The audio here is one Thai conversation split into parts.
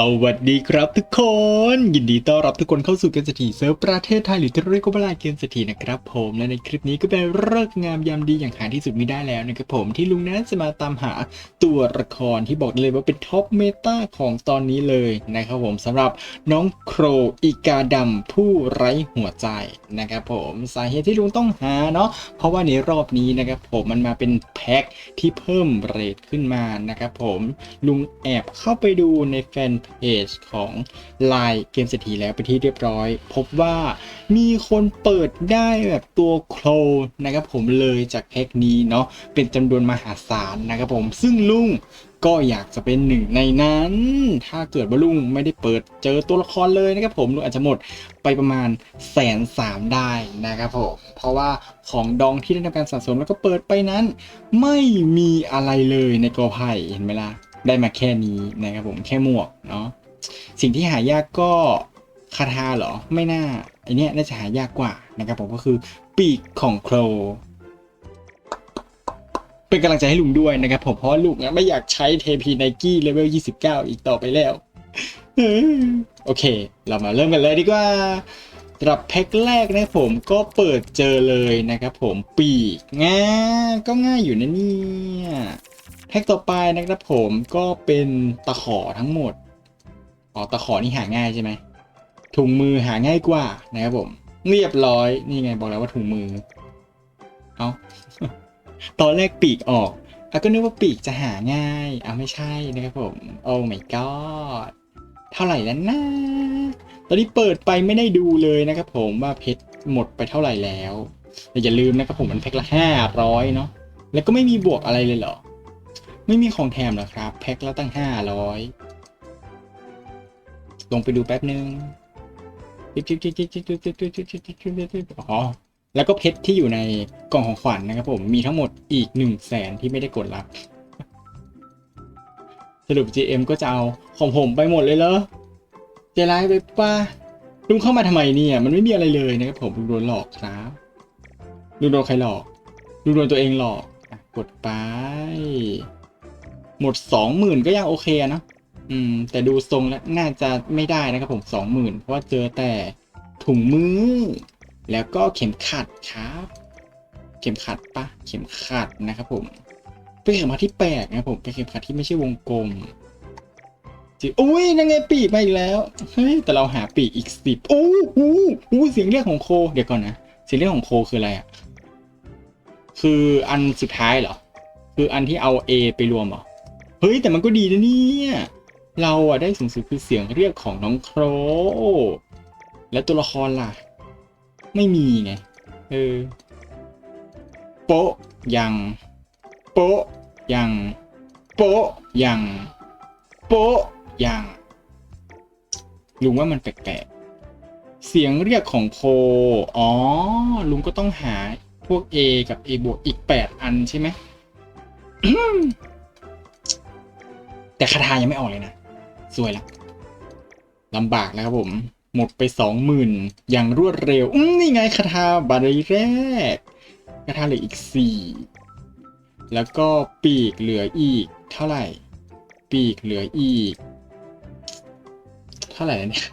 สวัสดีครับทุกคน ยินดีต้อนรับทุกคนเข้าสู่เกมเศรษฐีเซิร์ฟประเทศไทยหรือที่เรียกว่าเวลาเกมเศรษฐีนะครับผมและในคลิปนี้ก็เป็นเลิกงามยามดีอย่างหาที่สุดม่ได้แล้วนะครับผมที่ลุงนั้นจะมาตามหาตัวละครที่บอกเลยว่าเป็นท็อปเมตาของตอนนี้เลยนะครับผมสำหรับน้องโครอีกาดำผู้ไร้หัวใจนะครับผมสาเหตุที่ลุงต้องหาเนาะเพราะว่าในรอบนี้นะครับผมมันมาเป็นแพ็คที่เพิ่มเรทขึ้นมานะครับผมลุงแอบเข้าไปดูในแฟนเพจของไลน์เกมเศรษฐีแล้วไปที่เรียบร้อย พบว่ามีคนเปิดได้แบบตัวโครนะครับผมเลยจากแพ็คนี้เนาะเป็นจำนวนมหาศาลนะครับผมซึ่งลุงก็อยากจะเป็นหนึ่งในนั้น ถ้าเกิดว่าลุงไม่ได้เปิดเจอตัวละครเลยนะครับผมลุงอาจจะหมดไปประมาณแสนสามได้นะครับผม เพราะว่าของดองที่ได้ทำการสะสมแล้วก็เปิดไปนั้น ไม่มีอะไรเลยในกอไผ่เห็นไหมล่ะได้มาแค่นี้นะครับผมแค่หมวกเนาะสิ่งที่หายากก็คาทาเหรอไม่น่าไอเนี้ยน่าจะหายากกว่านะครับผมก็คือปีกของโครเป็นกำลังใจให้ลุงด้วยนะครับผมเพราะลุงไม่อยากใช้เทพีไนกี้เลเวล 29 อีกต่อไปแล้ว โอเค เรามาเริ่มกันเลยดีกว่าสำหรับแพ็คแรกนะครับผมก็เปิดเจอเลยนะครับผมปีกง่ายก็ง่ายอยู่นะเนี่ย แพ็คต่อไปนะครับผมก็เป็นตะขอทั้งหมด อ๋อตะขอนี่หาง่ายใช่ไหมถุงมือหาง่ายกว่านะครับผม เรียบร้อยนี่ไงบอกแล้วว่าถุงมือ เอาตอนแรกปีกออกอาก็นึกว่าปีกจะหาง่ายอะไม่ใช่นะครับผม โอ้ my god เท่าไหร่แล้วนะ ตอนนี้เปิดไปไม่ได้ดูเลยนะครับผมว่าเพชรหมดไปเท่าไหร่แล้วแต่อย่าลืมนะครับผมมันแพ็คละห้าร้อยเนาะแล้วก็ไม่มีบวกอะไรเลยเหรอ ไม่มีของแถมหรอครับ แพ็คละตั้งห้าร้อยลงไปดูแป๊บนึงอ๋อแล้วก็เพชรที่อยู่ในกล่องของขวัญนะครับผมมีทั้งหมดอีกหนึ่งแสนที่ไม่ได้กดรับ สรุป GM ก็จะเอาของผมไปหมดเลยเหรอใจร้ายไปป้าลุงเข้ามาทำไมเนี่ย มันไม่มีอะไรเลยนะครับผมลุงโดนหลอกครับลุงโดนใครหลอกลุงโดนตัวเองหลอกกดไป หมดสองหมื่นก็ยังโอเคนะ อืม แต่ดูทรงแล้วน่าจะไม่ได้นะครับผมสองหมื่นเพราะว่าเจอแต่ถุงมือ แล้วก็เข็มขัดครับ เข็มขัดปะเข็มขัดนะครับผมเป็นเข็มขัดที่แปลกนะผมเป็นเข็มขัดที่ไม่ใช่วงกลมจิอุ้ยนั่นไงปีกมาอีกแล้วเฮ้ยแต่เราหาปีกอีกสิบโอ้โหเสียงเรียกของโค เดี๋ยวก่อนนะเสียงเรียกของโคคืออะไรอะคืออันสุดท้ายเหรอ คืออันที่เอา A ไปรวมเหรอ เฮ้ย แต่มันก็ดีนะเนี่ย เราอะได้สูงสุดคือเสียงเรียกของน้องโคร แล้วตัวละครล่ะ ไม่มีไง เออ โปะยัง โปะยัง โปะยัง โปะยัง ลุงว่ามันแปลกๆ เสียงเรียกของโพ อ๋อ ลุงก็ต้องหาพวก A กับ A บวกอีก 8 อันใช่ไหม แต่คาถายังไม่ออกเลยนะสวยละลำบากแล้วครับผม หมดไปสองหมื่นอย่างรวดเร็ว อืมนี่ไงคาถาบารีแรกคาถาเหลืออีกสี่แล้วก็ปีกเหลืออีก เท่าไหร่ ปีกเหลืออีก เท่าไหร่เนี่ย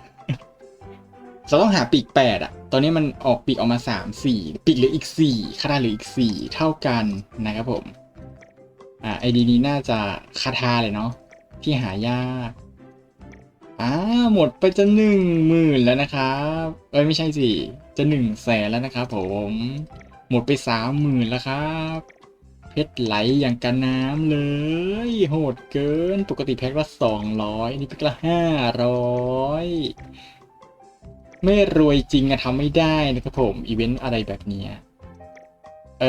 เราต้องหาปีกแปดอะตอนนี้มันออกปีกออกมาสามสี่ปีกเหลืออีกสี่คาถาเหลืออีกสี่เท่ากันนะครับผมอ่าไอดีนี้น่าจะคาถาเลยเนาะ ที่หายากอ่าหมดไปจะหนึ่งหมื่นแล้วนะครับ เอ้ยไม่ใช่สิจะหนึ่งแสนแล้วนะครับผม หมดไปสามหมื่นแล้วครับ เพชรไหลอย่างกันน้ำเลย โหดเกินปกติแพ็คละสองร้อยนี่แพ็คละห้าร้อยไม่รวยจริงอะทำไม่ได้นะครับผม อีเวนต์อะไรแบบเนี้ยเอ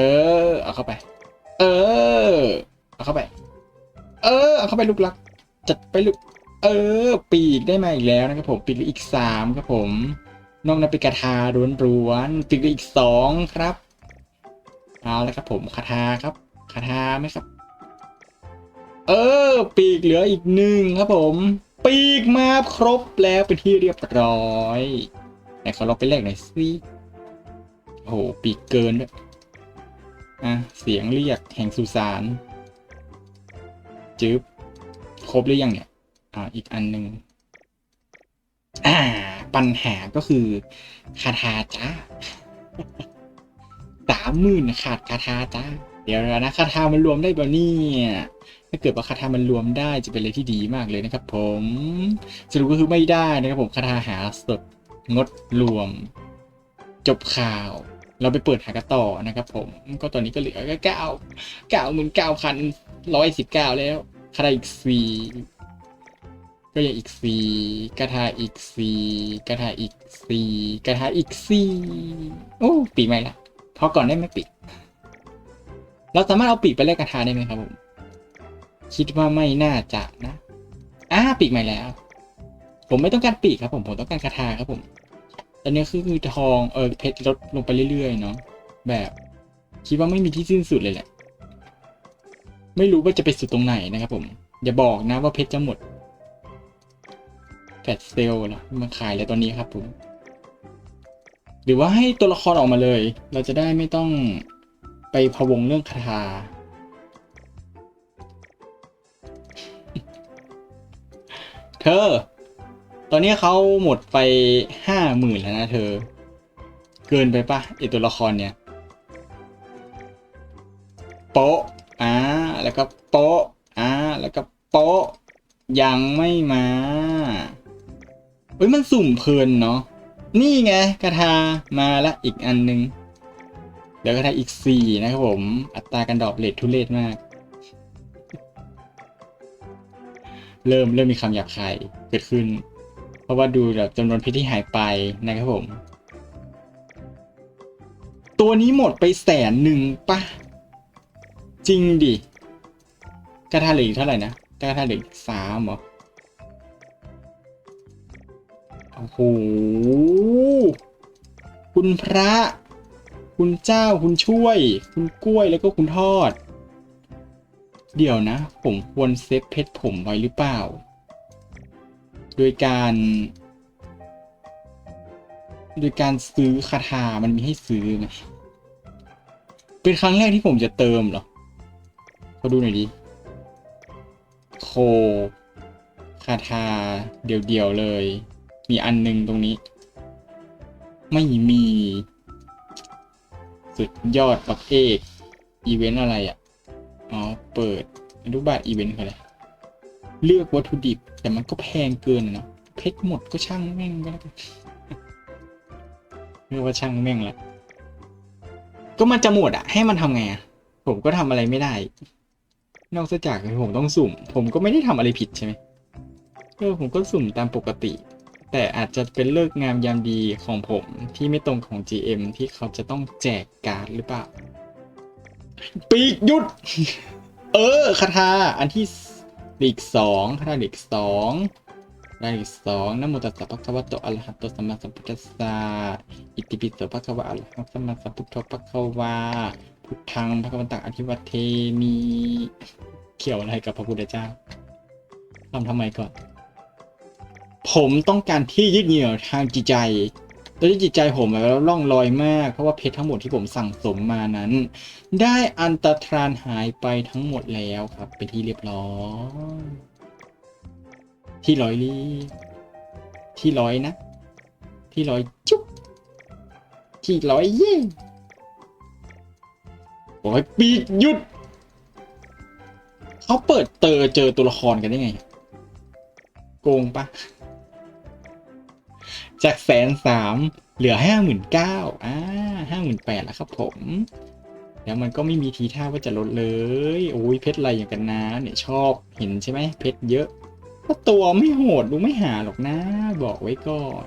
อ เอาเข้าไป เออ เอาเข้าไป เออ เอาเข้าไปลูกรัก จัดไปลูกเออ ปีกได้มาอีกแล้วนะครับผมปีกอีกสามครับผม นอกนั้นเป็นกระทาร้วนๆปีกอีกสองครับเอาแล้วครับผมคาทาครับคาทาไหมครับ เออ ปีกเหลืออีกหนึ่งครับผม ปีกมาครบแล้วเป็นที่เรียบร้อยไหนขอลองไปแลกหน่อยสิโอ้โหปีกเกินด้วยอะเสียงเรียกแห่งสุสานจึ๊บ รบหรือยังเนี่ยอ่าอีกอันหนึ่งอ่า ปัญหาก็คือคาถาจ้าสามหมื่นขาดคาถาจ้าเดี๋ยวนะคาถามันรวมได้บ่เนี่ยถ้าเกิดว่าคาถามันรวมได้จะเป็นอะไรที่ดีมากเลยนะครับ ผมสรุปก็คือไม่ได้นะครับผมคาถาหาสดงดรวม จบข่าว เราไปเปิดหากันต่อนะครับ ผมก็ตอนนี้ก็เหลือแค่เก้าเก้าหมื่นเก้าพันร้อยสิบเก้าแล้ว คาถาอีกสี่ก็ยังอีกสี่คาถาอีกสี่คาถาอีกสี่คาถาอีกสี่โอ้ปีใหม่ละพอก่อนได้ไหมปีกเราสามารถเอาปีกไปแลกคาถาได้ไหมครับผมคิดว่าไม่น่าจะนะอ่าปีกใหม่แล้ว ผมไม่ต้องการปีกครับผมผมต้องการคาถาครับผมตอนนี้คือคือทองเออเพชรลดลงไปเรื่อยๆเนาะแบบ คิดว่าไม่มีที่สิ้นสุดเลยแหละ ไม่รู้ว่าจะไปสุดตรงไหนนะครับผม อย่าบอกนะว่าเพชรจะหมดแฟดเซลล์เหรอมาขายเลยตอนนี้ครับผม หรือว่าให้ตัวละครออกมาเลย เราจะได้ไม่ต้องไปพะวงเรื่องคาถาเธอ ตอนนี้เขาหมดไปห้าหมื่นแล้วนะเธอ เกินไปปะไอตัวละครเนี่ย โป๊ะอ่า แล้วก็โป๊ะอ่าแล้วก็โป๊ะยังไม่มาเฮ้ยมันสุ่มเพลินเนาะนี่ไงกระทามาละอีกอันหนึงเดี๋ยวกระทาอีกสี่นะครับผม อัตราการดรอปเลททุเรศมาก เริ่มเริ่มมีคำหยาบคายเกิดขึ้น เพราะว่าดูแบบจำนวนเพชรที่หายไปนะครับผม ตัวนี้หมดไปแสนหนึ่งปะจริงดิ กระทาเหลืออีกเท่าไหร่นะกระทาเหลืออีกสามเหรอโอ้โหคุณพระ คุณเจ้าคุณช่วย คุณกล้วยแล้วก็คุณทอด เดี๋ยวนะ ผมควรเซฟเพชรผมไว้หรือเปล่า โดยการ โดยการซื้อคาถามันมีให้ซื้อไหมเป็นครั้งแรกที่ผมจะเติมเหรอเขาดูหน่อยดิ โค คาถาเดี่ยวๆเลย มีอันหนึงตรงนี้ ไม่มี สุดยอดปักเอก อีเวนต์อะไรอะ อ๋อ เปิดรูปบัตอีเวนต์อะไร เลือกวัตถุดิบ แต่มันก็แพงเกินเนาะเพชรหมดก็ช่างแม่งก็แล้วกันเรียกว่าช่างแม่งแหละก็มันจะหมดอะให้มันทำไงอะผมก็ทำอะไรไม่ได้ นอกจากผมต้องสุ่ม ผมก็ไม่ได้ทำอะไรผิดใช่ไหมเออผมก็สุ่มตามปกติ แต่อาจจะเป็นเลิกงามยามดีของผมที่ไม่ตรงของ GM ที่เขาจะต้องแจกการ์ดหรือเปล่า ปีกหยุด เออคาถาอันที่อีกสองคาถาอีกสองได้อีกสองนโมตัสสะภะคะวะโตอะระหะโตสัมมาสัมพุทธัสสะอิติปิโสภะคะวะอะระหะสัมมาสัมพุทโธภะคะวะพุทธังภะคะวันตังอธิวัตเทมี เกี่ยวอะไรกับพระพุทธเจ้าทำทำไมก่อน ผมต้องการที่ยึดเหนี่ยวทางจิตใจตอนที่จิตใจผมแล้วล่องลอยมาก เพราะว่าเพชรทั้งหมดที่ผมสั่งสมมานั้น ได้อันตรธานหายไปทั้งหมดแล้วครับ เป็นที่เรียบร้อยที่ร้อยลีที่ร้อยนะ ที่ร้อยจุ๊บที่ร้อยเย่โอ้ยปีกหยุด เขาเปิดเตอเจอตัวละครกันได้ไง โกงปะจากแสนสามเหลือห้าหมื่นเก้าอ่าห้าหมื่นแปดแล้วครับผม แล้วมันก็ไม่มีทีท่าว่าจะลดเลย โอ้ยเพชรอะไรอย่างกันนะ เนี่ยชอบเห็นใช่ไหมเพชรเยอะก็ตัวไม่โหดดูไม่หาหรอกนะ บอกไว้ก่อน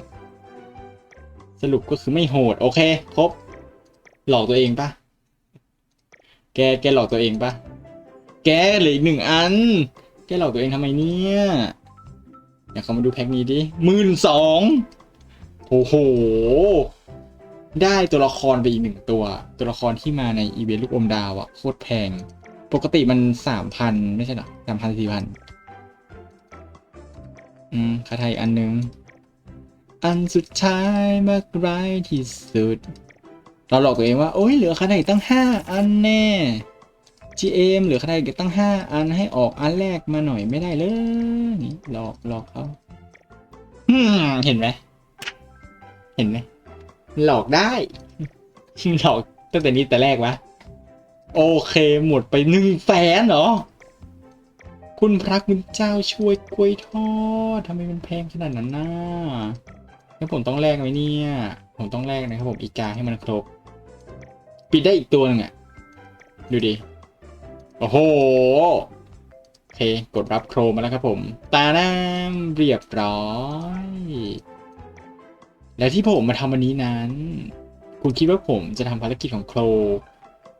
สรุปก็คือไม่โหด โอเค ครบ หลอกตัวเองปะแกแกหลอกตัวเองปะ แกเหลืออีกหนึ่งอัน แกหลอกตัวเองทำไมเนี่ย อยากเข้ามาดูแพ็กนี้ดิหมื่นสองโอ้โห ได้ตัวละครไปอีกหนึ่งตัว ตัวละครที่มาในอีเวนต์ลูกอมดาวอะโคตรแพง ปกติมันสามพันไม่ใช่หรอสามพันสี่พันอืมคาไทยอันนึง อันสุดท้ายมากร้ายที่สุด เราหลอกตัวเองว่า โอ้ยเหลือคาไทยตั้งห้าอันแน่ GM เหลือใคาไทยตั้งห้าอันให้ออกอันแรกมาหน่อยไม่ได้เลยนี่หลอกหลอกเขาอืมเห็นไหมเห็นไหมหลอกได้หลอกตั้งแต่นี้แต่แรกวะโอเคหมดไปหนึ่งแสนเหรอ คุณพระคุณเจ้าช่วยกล้วยทอดทำไมมันแพงขนาดนั้นน่ะแล้วผมต้องแลกไหมเนี่ย ผมต้องแลกนะครับผมอีกาให้มันครบ ปิดได้อีกตัวหนึงอะดูดิ โอ้โห โอเค กดรับโครมาแล้วครับผม ตาน้ำเรียบร้อย และที่ผมมาทำวันนี้นั้น คุณคิดว่าผมจะทำภารกิจของโคร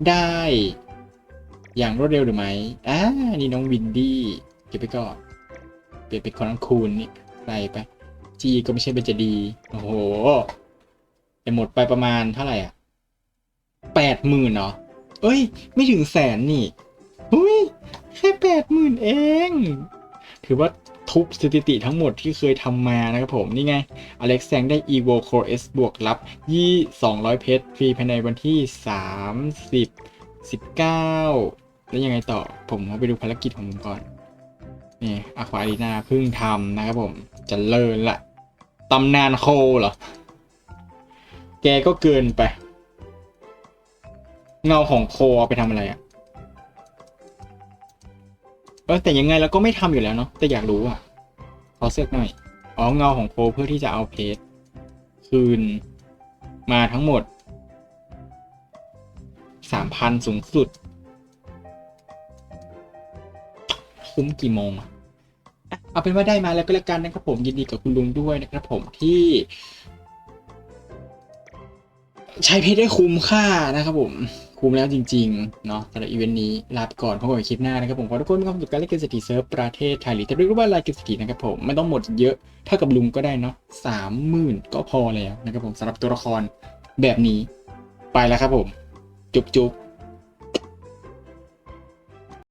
ได้ อย่างรวดเร็วหรือไม่อ่านี่น้องวินดี้ เก็บไปก่อน เปลี่ยนเป็นคนนั้นคูณนี่ไปไปจีก็ไม่ใช่เป็นจะดี โอ้โหแต่หมดไปประมาณเท่าไหร่อะแปดหมื่นเนาะเอ้ย ไม่ถึงแสนนี่ หุ้ยแค่แปดหมื่นเอง ถือว่าทุบสถิติทั้งหมดที่เคยทำมานะครับผม นี่ไง อเล็กซ์แซงได้ evo core s บวกรับยี่200 เพชรฟรีภายในวันที่ 30 19 แล้วยังไงต่อผมเอาไปดูภารกิจของผมก่อน นี่อาควารีนาเพิ่งทำนะครับผมจะเลินละตำนานโคเหรอ แกก็เกินไป เงาของโคเอาไปทำอะไรอะ เออแต่ยังไงเราก็ไม่ทำอยู่แล้วเนาะแต่อยากรู้อะขอเสื้อหน่อยอ๋อเงาของโคเพื่อที่จะเอาเพจคืนมาทั้งหมดสามพันสูงสุด คุ้มกี่โมงอะอะเอาเป็นว่าได้มาแล้วก็แล้วกันนะครับผมยินดีกับคุณลุงด้วยนะครับผมที่ ใช้เพชรได้คุ้มค่านะครับผม คุ้มแล้วจริงๆ เนาะสำหรับอีเวนต์นี้ ลาไปก่อนพบกันใหม่คลิปหน้านะครับผมขอทุกคนมีความสุขกับการเล่นเกมเศรษฐีเซิร์ฟประเทศไทยหรือจะเรียกว่าลายเกมเศรษฐีนะครับผมไม่ต้องหมดเยอะถ้ากับลุงก็ได้เนาะสามหมื่นก็พอแล้วนะครับผมสำหรับตัวละครแบบนี้ ไปแล้วครับผม จุ๊บจุ๊บ